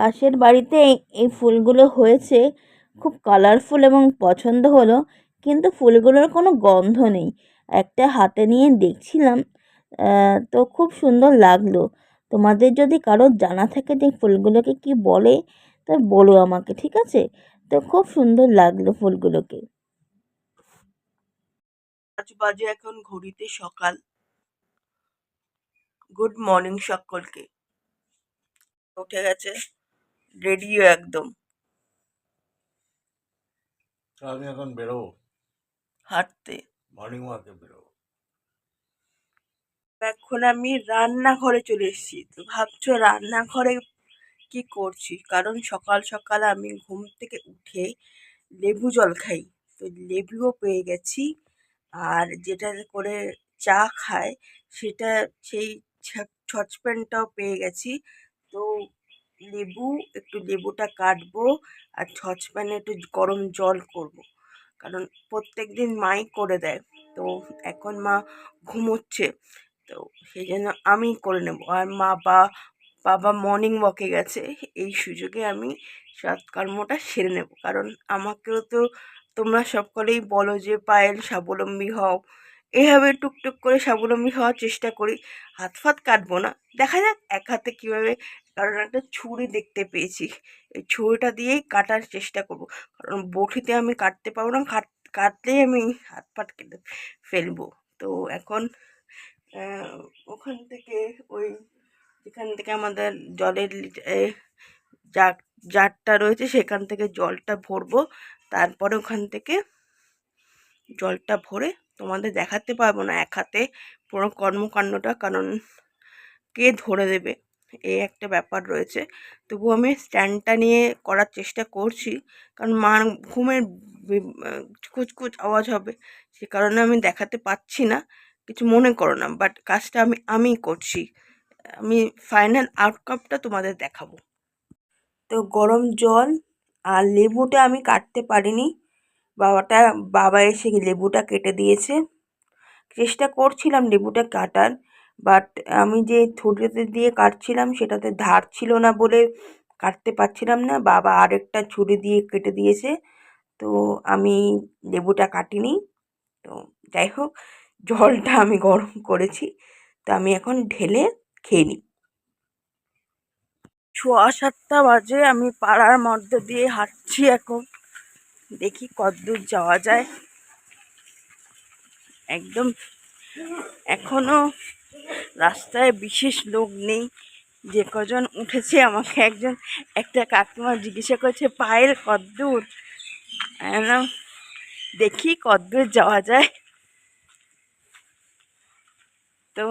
পাশের বাড়িতে এই- ফুলগুলো হয়েছে। খুব কালারফুল এবং পছন্দ হলো, কিন্তু ফুলগুলোর কোনো গন্ধ নেই। একটা হাতে নিয়ে দেখছিলাম তো খুব সুন্দর লাগল। তোমাদের যদি কারোর জানা থাকে যে ফুলগুলোকে কি বলে, তো বলো আমাকে, ঠিক আছে? তো খুব সুন্দর লাগল ফুলগুলোকে। আজ বাজে এখন ঘড়িতে সকাল। গুড মর্নিং সকলকে। উঠে গেছে। রেডিও একদম। আমি এখন বেরোবো। হাঁটতে। মর্নিং ওয়াকে বেরোবো। এখন আমি রান্নাঘরে চলে এসেছি। তো ভাবছ রান্নাঘরে কি করছি? কারণ সকাল সকাল আমি ঘুম থেকে উঠে লেবু জল খাই। তো লেবুও পেয়ে গেছি। আর যেটা করে চা খায় সেটা সেই সসপ্যানটাও পেয়ে গেছি। তো লেবু, একটু লেবুটা কাটবো আর সসপ্যানে একটু গরম জল করব। কারণ প্রত্যেক দিন মাই করে দেয়, তো এখন মা ঘুমোচ্ছে, তো সেই জন্য আমি করে নেব। আর মা বা, বাবা মর্নিং ওয়াকে গেছে, এই সুযোগে আমি সৎকর্মটা সেরে নেব। কারণ আমাকেও তো তোমরা সকলেই বলো যে পায়েল স্বাবলম্বী হও, এভাবে টুকটুক করে স্বাবলম্বী হওয়ার চেষ্টা করি, হাত ফাত কাটবো না। দেখা যাক এক হাতে কীভাবে কারণ একটা ছুরি দেখতে পেয়েছি। এই ছুরিটা দিয়েই কাটার চেষ্টা করব। কারণ বটিতে আমি কাটতে পারব না কাট কাটলেই আমি হাত পাট কেটে ফেলব। তো এখন ওখান থেকে ওই, যেখান থেকে আমাদের জলের জারটা রয়েছে, সেখান থেকে জলটা ভরবো। তারপরে ওখান থেকে জলটা ভরে তোমাদের দেখাতে পারব না এক হাতে পুরো কর্মকাণ্ডটা, কারণ কে ধরে দেবে? এই একটা ব্যাপার রয়েছে। তবু আমি স্ট্যান্ডটা নিয়ে করার চেষ্টা করছি, কারণ মার ঘুমের কুচকুচ আওয়াজ হবে, সে কারণে আমি দেখাতে পাচ্ছি না, কিছু মনে করো না বাট কাজটা আমি, আমিই করছি। আমি ফাইনাল আউটকামটা তোমাদের দেখাবো। তো গরম জল আর লেবুটা আমি কাটতে পারিনি, বাবাটা, বাবা এসে লেবুটা কেটে দিয়েছে। চেষ্টা করছিলাম লেবুটা কাটার বাট আমি যে ছুরিতে দিয়ে কাটছিলাম, সেটাতে ধার ছিল না বলে কাটতে পারছিলাম না। বাবা আরেকটা ছুরি দিয়ে কেটে দিয়েছে। তো আমি লেবুটা কাটিনি। তো যাই হোক, জলটা আমি গরম করেছি। তো আমি এখন ঢেলে খেয়ে নিই। সোয়া সাতটা বাজে, আমি পাড়ার মধ্যে দিয়ে হাঁটছি এখন। দেখি কতদূর যাওয়া যায়। একদম এখনও রাস্তায় বিশেষ লোক নেই। যে কজন উঠেছে, আমাকে একজন, একটা কাকিমা জিজ্ঞাসা করছে পায়ের কদ্দূর? দেখি কদ্দূর যাওয়া যায়। তো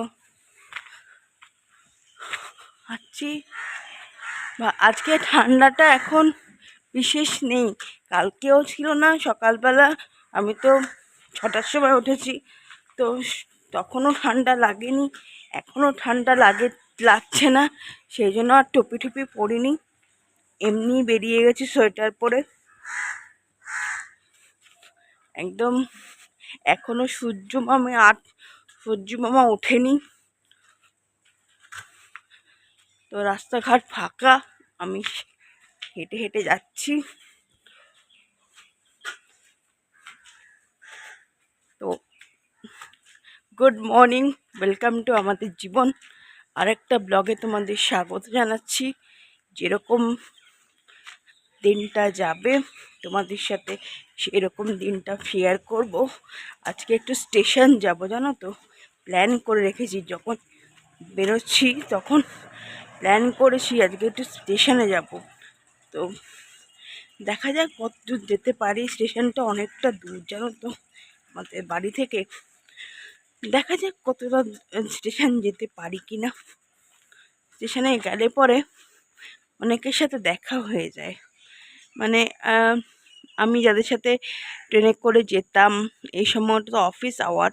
হাঁটছি আজকে ঠান্ডাটা এখন বিশেষ নেই। কালকেও ছিল না, সকালবেলা আমি তো ছটার সময় উঠেছি। তো তখনও ঠান্ডা লাগেনি, এখনও ঠান্ডা লাগে, লাগছে না, সেই জন্য আর টুপি টুপি পরিনি। এমনি বেরিয়ে গেছি সোয়েটার পরে। একদম এখনও সূর্য মামা আট সূর্য মামা ওঠেনি। তো রাস্তাঘাট ফাঁকা, আমি হেঁটে হেঁটে যাচ্ছি। তো গুড মর্নিং, ওয়েলকাম টু আমাদের জীবন। আরেকটা ব্লগে তোমাদের স্বাগত জানাচ্ছি। যেরকম দিনটা যাবে, তোমাদের সাথে সেরকম দিনটা শেয়ার করব। আজকে একটু স্টেশন যাব, জানো তো? প্ল্যান করে রেখেছি, যখন বেরোচ্ছি তখন প্ল্যান করেছি আজকে একটু স্টেশনে যাব। তো দেখা যাক কত দূর যেতে পারি। স্টেশনটা অনেকটা দূর, জানো তো? আমাদের বাড়ি থেকে দেখা যাক কতটা স্টেশন যেতে পারি কি না স্টেশনে গেলে পরে অনেকের সাথে দেখা হয়ে যায়। মানে আমি যাদের সাথে ট্রেনে করে যেতাম, এই সময়টা তো অফিস আওয়ার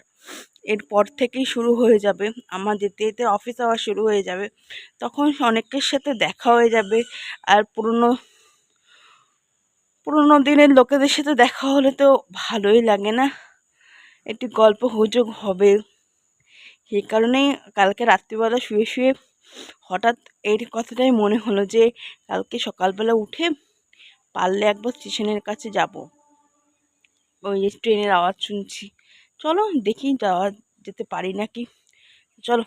এরপর থেকেই শুরু হয়ে যাবে। আমার যেতে যেতে অফিস আওয়ার শুরু হয়ে যাবে। তখন অনেকের সাথে দেখা হয়ে যাবে। আর পুরনো পুরনো দিনের লোকেদের সাথে দেখা হলে তো ভালোই লাগে না। একটু গল্প হুজুগ হবে। সেই কারণেই কালকে রাত্রিবেলা শুয়ে শুয়ে হঠাৎ এই কথাটাই মনে হলো যে, কালকে সকালবেলা উঠে পারলে একবার স্টেশনের কাছে যাব। ওই ট্রেনের আওয়াজ শুনছি। চলো দেখি যাওয়া যেতে পারি নাকি? চলো।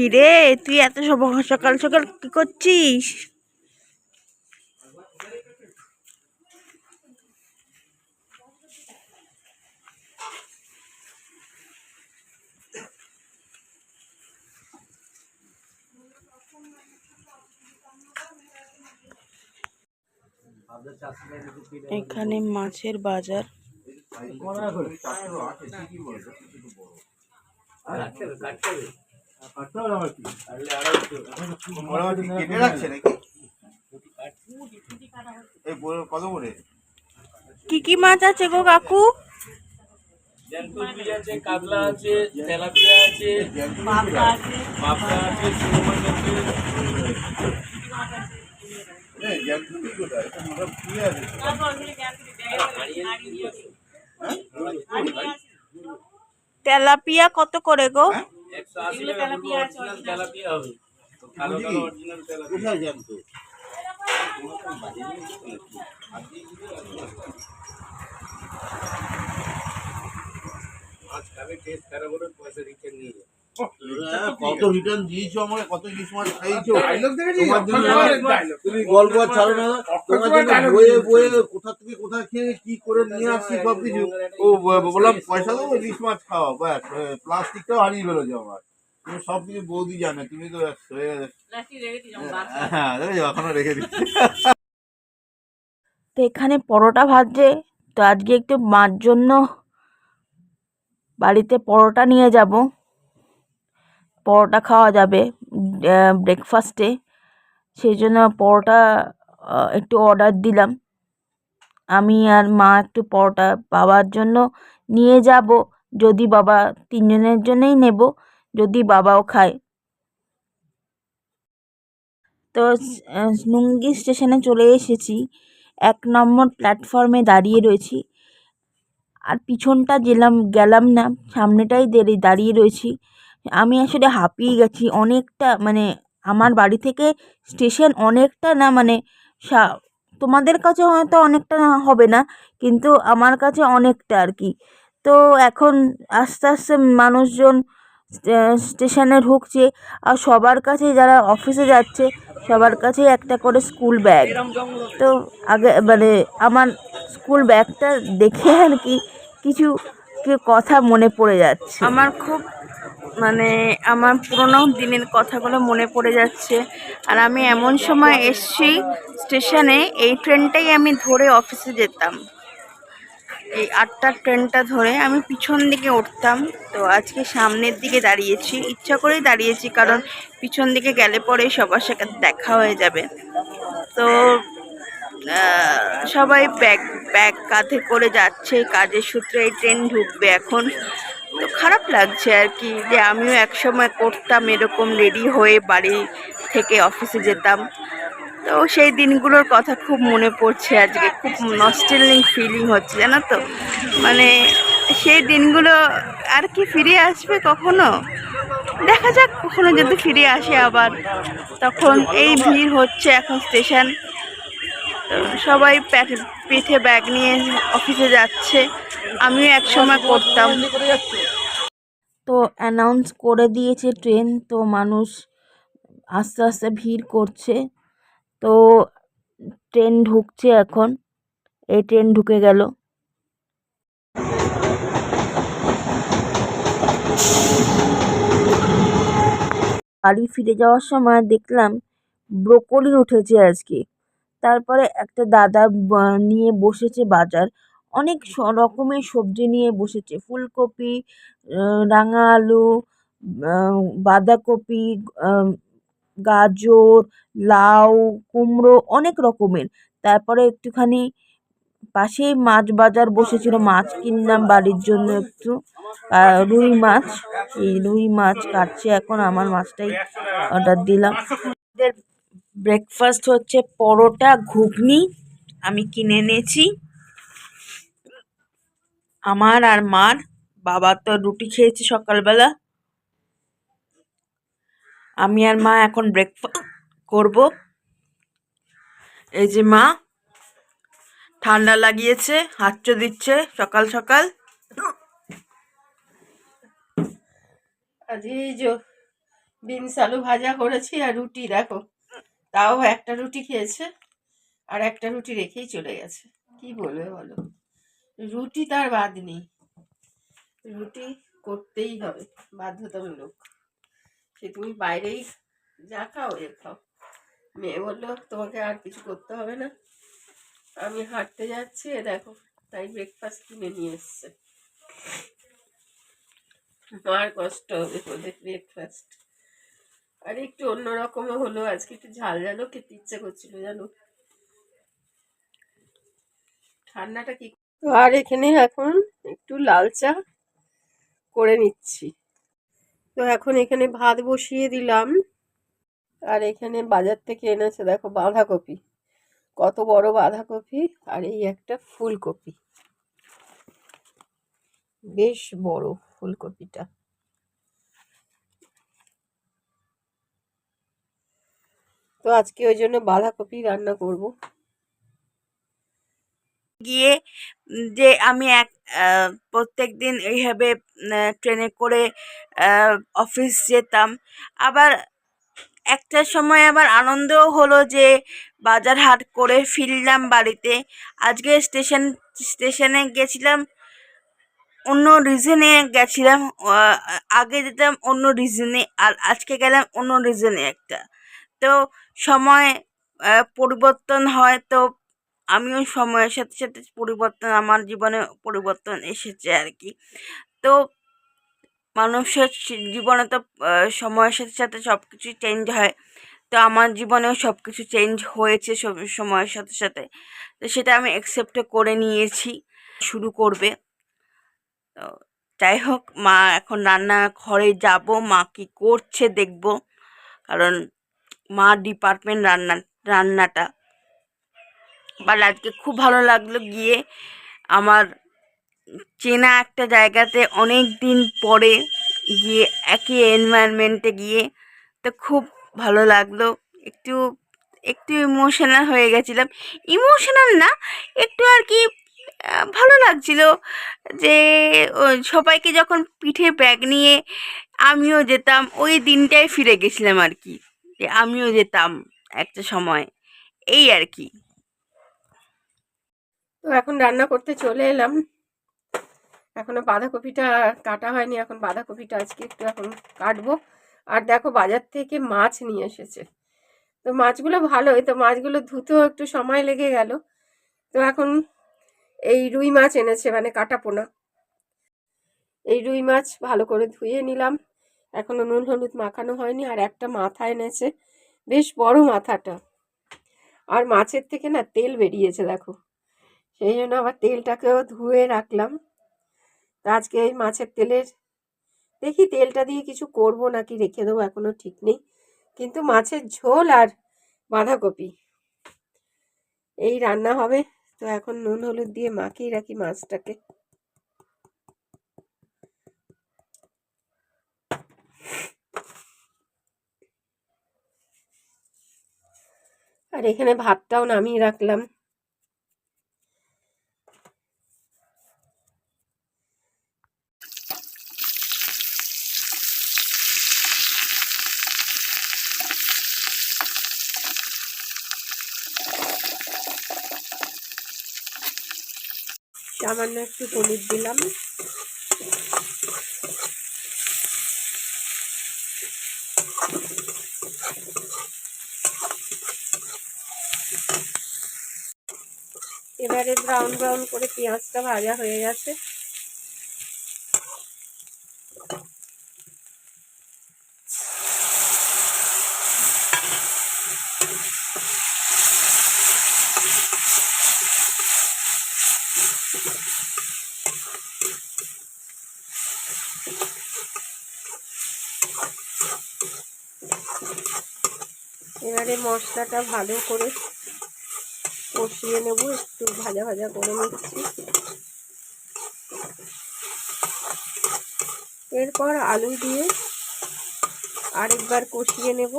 কি রে? তুই এত সব- সকাল সকাল কি করছিস? এখানে মাছের বাজার। মোটামুটি কেটে রাখছে নাকি? এই কত করে? কি কি মাছ আছে গো কাকু? আছে কাতলা আছে তেলাপিয়া আছে পাবদা আছে। তেলাপিয়া কত করে গো? একশো আশি টাকা অরিজিনাল তেলাপিয়া হবে। তো কালো কালো অরিজিনাল তেলাপিয়া। কোথায় জ্যান্ত মাছ খাবে টেস্ট খারাপ হলে পয়সা রিটার্ন নিয়ে যাবে কত রিটার্ন দিয়েছ আমাকে? কত ইলিশ মাছ খাইছো তোমার জন্য তুমি গল্প আর ছাড়ো না। তোমার জন্য বয়ে বয়ে কোথা থেকে কোথায় খেয়ে কি করে নিয়ে আসছি সব কিছু ও বললাম পয়সা দেবো ইলিশ মাছ খাওয়া ব্যাস প্লাস্টিকটাও হারিয়ে আমার তুমি সব কিছু বৌদি জানে তুমি তো হ্যাঁ এখনও রেখে দিচ্ছি। তো এখানে পরোটা ভাজছে তো আজকে একটু মার জন্য বাড়িতে পরোটা নিয়ে যাব। পরোটা খাওয়া যাবে ব্রেকফাস্টে সেই জন্য পরোটা একটু অর্ডার দিলাম। আমি আর মা একটু পরোটা বাবার জন্য নিয়ে যাব। যদি বাবা তিনজনের জন্যই নেব, যদি বাবাও খায়। তো নুঙ্গি স্টেশনে চলে এসেছি। এক নম্বর প্ল্যাটফর্মে দাঁড়িয়ে রয়েছি। আর পিছনটা গেলাম গেলাম না, সামনেটাই দাঁড়িয়ে রয়েছি। আমি আসলে হাঁপিয়ে গেছি। অনেকটা মানে আমার বাড়ি থেকে স্টেশন অনেকটা না মানে সা, তোমাদের কাছে হয়তো অনেকটা না হবে না, কিন্তু আমার কাছে অনেকটা আর কি তো এখন আস্তে আস্তে মানুষজন স্টেশনে ঢুকছে আর সবার কাছে যারা অফিসে যাচ্ছে, সবার কাছেই একটা করে স্কুল ব্যাগ। তো আগে মানে আমার স্কুল ব্যাগটা দেখে আর কি কিছু কথা মনে পড়ে যাচ্ছে। আমার খুব মানে আমার পুরোনো দিনের কথাগুলো মনে পড়ে যাচ্ছে। আর আমি এমন সময় এসছি স্টেশনে, এই ট্রেনটাই আমি ধরে অফিসে যেতাম। এই আটটার ট্রেনটা ধরে আমি পিছন দিকে উঠতাম। তো আজকে সামনের দিকে দাঁড়িয়েছি। ইচ্ছা করেই দাঁড়িয়েছি, কারণ পিছন দিকে গেলে পরে সবার সাথে দেখা হয়ে যাবে। তো সবাই ব্যাগ ব্যাগ কাঁধে করে যাচ্ছে। কাজের সূত্রে এই ট্রেন ঢুকবে এখন। খারাপ লাগছে আর কি যে আমিও একসময় করতাম এরকম রেডি হয়ে বাড়ি থেকে অফিসে যেতাম। তো সেই দিনগুলোর কথা খুব মনে পড়ছে আজকে, খুব নস্টেলিং ফিলিং হচ্ছে, জানো তো? মানে সেই দিনগুলো আর কি ফিরে আসবে কখনো? দেখা যাক, কখনো যদি ফিরে আসে আবার। তখন এই ভিড় হচ্ছে এখন স্টেশন সবাই পিঠে ব্যাগ নিয়ে অফিসে যাচ্ছে। আমিও এক সময় করতাম। তো অ্যানাউন্স করে দিয়েছে ট্রেন তো মানুষ আস্তে আস্তে ভিড় করছে। তো ট্রেন ঢুকছে এখন, এই ট্রেন ঢুকে গেল। বাড়ি ফিরে যাওয়ার সময় দেখলাম ব্রোকলি উঠেছে আজকে। তারপরে একটা দাদা নিয়ে বসেছে বাজার। অনেক রকমের সবজি নিয়ে বসেছে। ফুলকপি রাঙা আলু বাঁধাকপি গাজর, লাউ, কুমড়ো অনেক রকমের। তারপরে একটুখানি পাশেই মাছ বাজার বসেছিল, মাছ কিনলাম বাড়ির জন্য একটু। রুই মাছ, এই রুই মাছ কাটছে এখন, আমার মাছটাই অর্ডার দিলাম। ব্রেকফাস্ট হচ্ছে পরোটা, ঘুগনি, আমি কিনে এনেছি। আমার আর মার, বাবা তো রুটি খেয়েছে সকালবেলা। আমি আর মা এখন ব্রেকফাস্ট করব। এই যে মা, ঠান্ডা লাগিয়েছে হাঁচ্চ দিচ্ছে সকাল সকাল। আজ এই যে বিনস আলু ভাজা করেছি আর রুটি, দেখো। তাও একটা রুটি খেয়েছে আর একটা রুটি রেখেই চলে গেছে। কি বলবে বলো? রুটি তার বাদ নেই। রুটি করতেই হবে, বাধ্যতামূলক। সে তুমি বাইরেই যা খাও, এ খাও। মেয়ে বলল, তোমাকে আর কিছু করতে হবে না। আমি হাঁটতে যাচ্ছি দেখো, তাই ব্রেকফাস্ট কিনে নিয়ে এসছে। মার কষ্ট হবে ওদের ব্রেকফাস্ট আর, একটু অন্যরকমও হলো। আজকে একটু ঝাল ঝালও খেতে ইচ্ছে করছিল, জানো। ঠান্ডাটা কি তো আর এখানে এখন একটু লাল চা করে নিচ্ছি। তো এখন এখানে ভাত বসিয়ে দিলাম। আর এখানে বাজার থেকে এনেছে দেখো বাঁধাকপি। কত বড় বাঁধাকপি আর এই একটা ফুলকপি। বেশ বড় ফুলকপিটা। তো আজকে ওই জন্য বাঁধাকপি রান্না করব। গিয়ে যে আমি এক প্রত্যেক দিন এইভাবে ট্রেনে করে অফিস যেতাম। আবার একটা সময় আবার আনন্দও হলো যে বাজার হাট করে ফিরলাম বাড়িতে। আজকে স্টেশন, স্টেশনে গেছিলাম, অন্য রিজনে গেছিলাম আগে যেতাম অন্য রিজনে আর আজকে গেলাম অন্য রিজনে একটা। তো সময় পরিবর্তন হয়, তো আমিও সময়ের সাথে সাথে পরিবর্তন, আমার জীবনে পরিবর্তন এসেছে আর কি। তো মানুষের জীবনে তো সময়ের সাথে সাথে সব কিছুই চেঞ্জ হয়। তো আমার জীবনেও সব কিছু চেঞ্জ হয়েছে সময়ের সাথে সাথে। তো সেটা আমি অ্যাকসেপ্ট করে নিয়েছি, শুরু করবে। তো যাই হোক, মা এখন রান্না ঘরে যাব, মা কি করছে দেখব। কারণ মা ডিপার্টমেন্ট রান্না, রান্নাটা বাট আজকে খুব ভালো লাগল গিয়ে আমার চেনা একটা জায়গাতে অনেক দিন পরে গিয়ে একই এনভায়রনমেন্টে গিয়ে তো খুব ভালো লাগল। একটু একটু ইমোশনাল হয়ে গেছিলাম। ইমোশনাল না, একটু আর কি ভালো লাগছিল যে সবাইকে যখন পিঠে ব্যাগ নিয়ে আমিও যেতাম, ওই দিনটাই ফিরে গেছিলাম আর কি। যে আমিও যেতাম একটা সময়, এই আর কি। তো এখন রান্না করতে চলে এলাম। এখনও বাঁধাকপিটা কাটা হয়নি, এখন বাঁধাকপিটা আজকে একটু এখন কাটবো। আর দেখো বাজার থেকে মাছ নিয়ে এসেছে। তো মাছগুলো ভালোই, তো মাছগুলো ধুতেও একটু সময় লেগে গেল। তো এখন এই রুই মাছ এনেছে মানে কাটা পোনা। এই রুই মাছ ভালো করে ধুয়ে নিলাম। এখনও নুন হলুদ মাখানো হয়নি, আর একটা মাথা এনেছে। বেশ বড় মাথাটা। আর মাছের থেকে না তেল বেরিয়েছে, দেখো। সেই জন্য আবার তেলটাকেও ধুয়ে রাখলাম। তো আজকে এই মাছের তেলের, দেখি তেলটা দিয়ে কিছু করব নাকি রেখে দেবো এখনও ঠিক নেই। কিন্তু মাছের ঝোল আর বাঁধাকপি, এই রান্না হবে। তো এখন নুন, হলুদ দিয়ে মাখিয়ে রাখি মাছটাকে। আর এখানে ভাতটাও নামিয়ে রাখলাম। সামান্য একটু হলুদ দিলাম। এবারে ব্রাউন ব্রাউন করে পেঁয়াজটা ভাজা হয়ে গেছে। এবারে মশলাটা ভালো করে কষিয়ে নেব, একটু ভাজা ভাজা করে নিচ্ছি। এরপর আলু দিয়ে আরেকবার কষিয়ে নেব।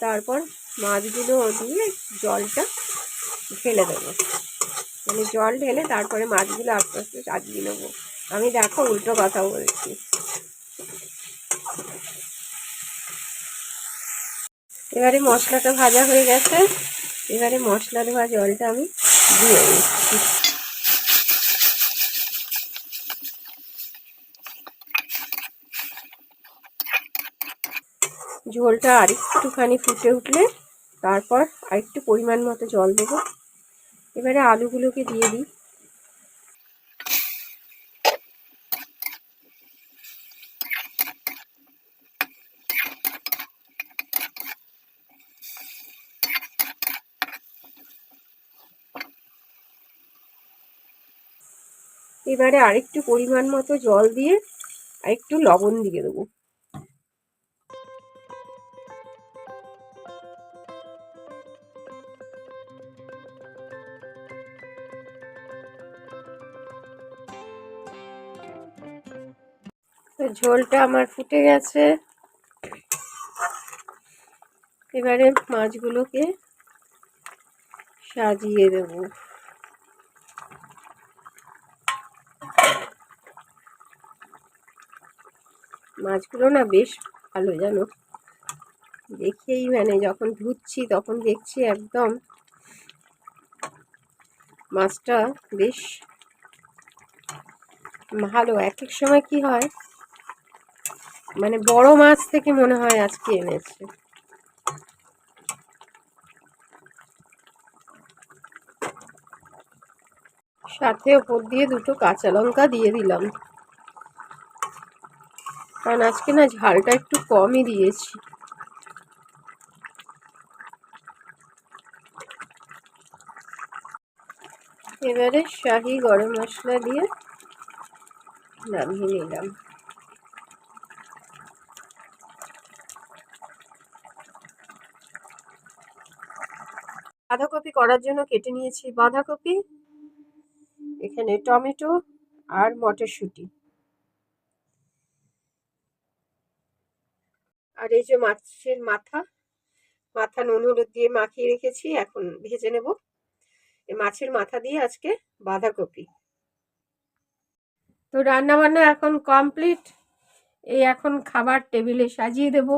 তারপর মাছগুলো দিয়ে জলটা ঢেলে দেবো। মানে জল ঢেলে তারপরে মাছগুলো আস্তে আস্তে সাজিয়ে নেব। আমি দেখো উল্টো কথা বলছি। এবারে মশলাটা ভাজা হয়ে গেছে। এবারে মশলা দেওয়া জলটা আমি দিয়ে দিচ্ছি। ঝোলটা আরেকটুখানি ফুটে উঠলে তারপর আরেকটু পরিমাণ মতো জল দেবো। এবারে আলুগুলোকে দিয়ে দিই। এবারে আরেকটু পরিমাণ মতো জল দিয়ে আরেকটু লবণ দিয়ে দেবো। ঝোলটা আমার ফুটে গেছে। এবারে মাছগুলোকে সাজিয়ে দেবো। মাছগুলো না বেশ ভালো, জানো? দেখেই মানে যখন ধুচ্ছি তখন দেখছি একদম মাছটা বেশ ভালো। এক এক সময় কি হয় মানে বড় মাছ থেকে মনে হয় আজকে এনেছে। সাথে ওপর দিয়ে দুটো কাঁচা লঙ্কা দিয়ে দিলাম। কারণ আজকে না ঝালটা একটু কমই দিয়েছি। এবারে শাহি গরম মশলা দিয়ে নামিয়ে নিলাম। বাঁধাকপি করার জন্য কেটে নিয়েছি। বাঁধাকপি, এখানে টমেটো আর মটরশুঁটি। আর এই যে মাছের মাথা মাথা নুন হলুদ দিয়ে মাখিয়ে রেখেছি, এখন ভেজে নেব। এই মাছের মাথা দিয়ে আজকে বাঁধাকপি। তো রান্না বান্না এখন কমপ্লিট। এই এখন খাবার টেবিলে সাজিয়ে দেব।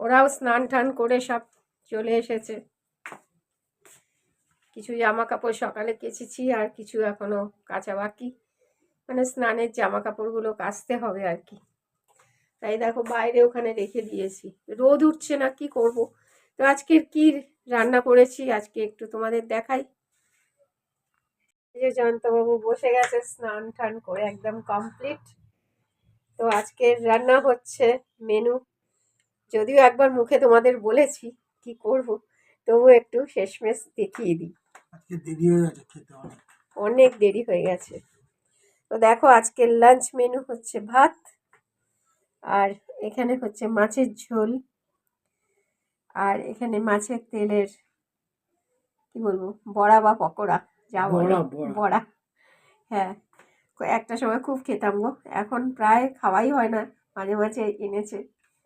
ওরাও স্নান টান করে সব চলে এসেছে। কিছু জামা কাপড় সকালে কেচেছি, আর কিছু এখনও কাঁচা বাকি। মানে স্নানের জামা কাপড়গুলো কাচতে হবে আর কি। তাই দেখো বাইরে ওখানে রেখে দিয়েছি। রোদ উঠছে না কি করব? তো আজকের কি রান্না করেছি আজকে একটু তোমাদের দেখাই। যে জয়ন্তবাবু বসে গেছে স্নান টান করে একদম কমপ্লিট তো আজকের রান্না হচ্ছে মেনু যদিও একবার মুখে তোমাদের বলেছি কি করব তবু একটু শেষমেশ দেখিয়ে দিই। আজকে দেরি হয়ে গেছে খেতে অনেক। অনেক দেরি হয়ে গেছে। তো দেখো আজকের লাঞ্চ মেনু হচ্ছে ভাত। আর এখানে হচ্ছে মাছের ঝোল। আর এখানে মাছের তেলের কি বলব বড়া বা পকোড়া যা বলে। বড়া, বড়া। বড়া। হ্যাঁ একটা সময় খুব খেতাম গো। এখন প্রায় খাওয়াই হয় না মাঝে মাঝে এনেছে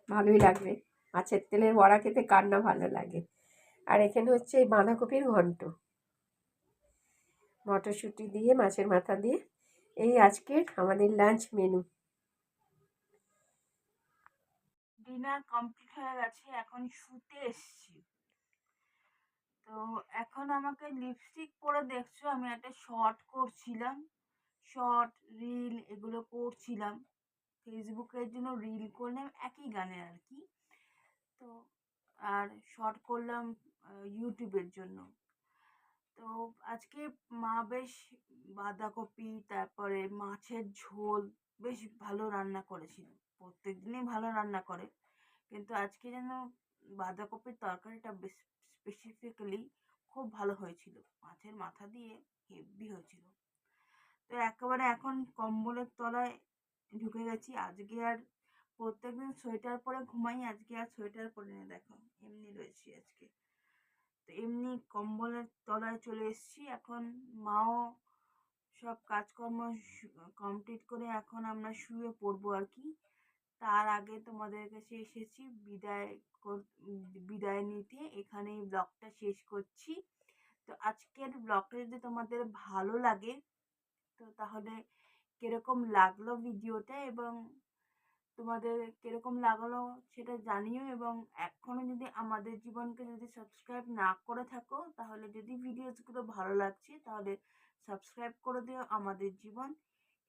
ভালোই লাগবে। মাছের তেলের বড়া খেতে কার না ভালো লাগে। আর এখানে হচ্ছে এই বাঁধাকপির ঘন্ট। মটরশুঁটি দিয়ে মাছের মাথা দিয়ে এই আজকের আমাদের লাঞ্চ মেনু ডিনার কমপ্লিট হয়ে গেছে, এখন শুতে এসছি। তো এখন আমাকে লিপস্টিক পরে দেখছ, আমি একটা শর্ট করছিলাম। শর্ট রিল এগুলো করছিলাম। ফেসবুকের জন্য রিল করলাম, একই গানে আর কি। তো আর শর্ট করলাম ইউটিউবের জন্য। তো আজকে মা বেশ বাঁধাকপি, তারপরে মাছের ঝোল বেশ ভালো রান্না করেছিল। প্রত্যেক দিনই ভালো রান্না করে। কিন্তু আজকে যেন বাঁধাকপির তরকারিটা বেশ স্পেসিফিক্যালি খুব ভালো হয়েছিল। মাছের মাথা দিয়ে হেভি হয়েছিল। তো একেবারে এখন কম্বলের তলায় ঢুকে গেছি। আজকে আর প্রত্যেকদিন সোয়েটার পরে ঘুমাই, আজকে আর সোয়েটার পরে না। দেখো, এমনি রয়েছি আজকে। তো এমনি কম্বলের তলায় চলে এসেছি। এখন মাও সব কাজকর্ম কমপ্লিট করে এখন আমরা শুয়ে পড়ব আর কি। তার আগে তোমাদের কাছে এসেছি। বিদায় বিদায় নিতে। এখানেই ব্লগটা শেষ করছি। তো আজকের ব্লগটা যদি তোমাদের ভালো লাগে, তো তাহলে কীরকম লাগল ভিডিওটা এবং তোমাদের কীরকম লাগল সেটা জানিও এবং এখনও যদি আমাদের জীবনকে যদি সাবস্ক্রাইব না করে থাকো, তাহলে যদি ভিডিওসগুলো ভালো লাগছে, তাহলে সাবস্ক্রাইব করে দিও আমাদের জীবন।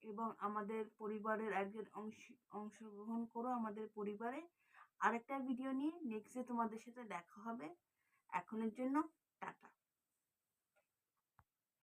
এবং আমাদের পরিবারের একজন অংশ, অংশগ্রহণ করো আমাদের পরিবারে। আরেকটা ভিডিও নিয়ে নেক্সটে তোমাদের সাথে দেখা হবে। এখনের জন্য টাটা।